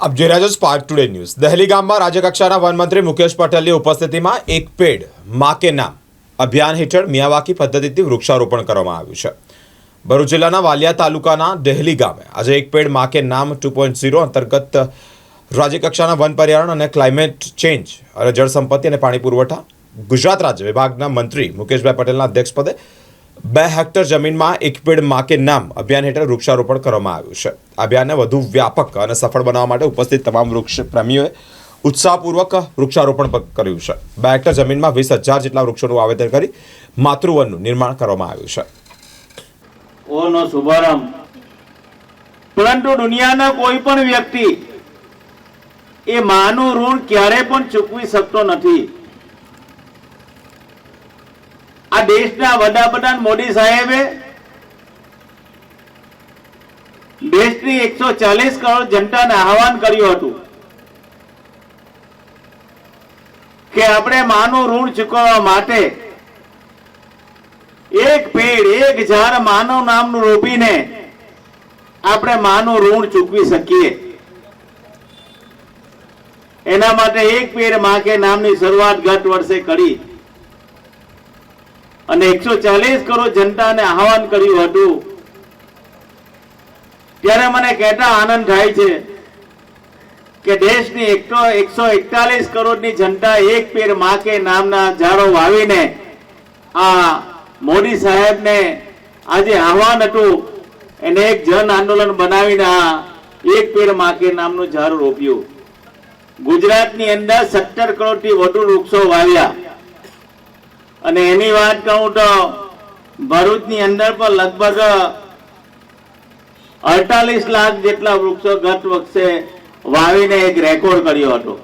આપ જોઈ રહ્યા સ્પાર્ક ટુડે ન્યૂઝ દહેલી ગામમાં રાજ્યકક્ષાના વનમંત્રી મુકેશ પટેલની ઉપસ્થિતિમાં એક પેડ, મા કે નામ અભિયાન હેઠળ મિયાવાકી પદ્ધતિથી વૃક્ષારોપણ કરવામાં આવ્યું છે. ભરૂચ જિલ્લાના વાલિયા તાલુકાના દહેલી ગામે આજે એક પેડ, મા કે નામ ટુ પોઈન્ટ ઝીરો અંતર્ગત રાજ્યકક્ષાના વન પર્યાવરણ અને ક્લાઇમેટ ચેન્જ, અને જળ સંપત્તિ અને પાણી પુરવઠા ગુજરાત રાજ્ય વિભાગના મંત્રી મુકેશભાઈ પટેલના અધ્યક્ષપદે બે હેક્ટર જમીનમાં એક પેડમાં કે નામ અભિયાન હેઠળ વૃક્ષારોપણ કરવામાં આવ્યું છે. અભિયાનને વધુ વ્યાપક અને સફળ બનાવવા માટે ઉપસ્થિત તમામ વૃક્ષ પ્રેમીઓએ ઉત્સાહપૂર્વક વૃક્ષારોપણ કર્યું છે. બે હેક્ટર જમીનમાં વીસ હજાર જેટલા વૃક્ષોનું વાવેતર કરી માતૃવનનું નિર્માણ કરવામાં આવ્યું છે. ઓનો શુભારંભ. પરંતુ દુનિયાના કોઈ પણ વ્યક્તિ એ માનું ઋણ ક્યારે પણ ચૂકવી શકતો નથી આ દેશના વડાપ્રધાન મોદી સાહેબે દેશની એકસો ચાલીસ કરોડ જનતાને આહવાન કર્યું હતું કે આપણે માનું ઋણ ચૂકવવા માટે એક પેડ એક ઝાડ માનવ નામનું રોપીને આપણે માનું ઋણ ચૂકવી શકીએ. એના માટે એક પેડમાં કે નામની શરૂઆત ગત વર્ષે કરી. અને એકસો ચાલીસ કરોડ જનતાને આહવાન કર્યું હતું. ત્યારે મને કહેતા આનંદ થાય છે કે દેશની એકસો એકતાલીસ કરોડની જનતા એક પેર મા કે નામના ઝાડો વાવીને આ મોદી સાહેબને આજે આહવાન હતું. એને એક જન આંદોલન બનાવીને આ એક પેર માકે નામનું ઝાડ રોપ્યું. ગુજરાતની અંદર સત્તર કરોડથી વધુ વૃક્ષો વાવ્યા. અને એની વાત કહું તો ભરૂચની અંદર પણ લગભગ અડતાલીસ લાખ જેટલા વૃક્ષો ગત વખતે વાવીને એક રેકોર્ડ કર્યો હતો.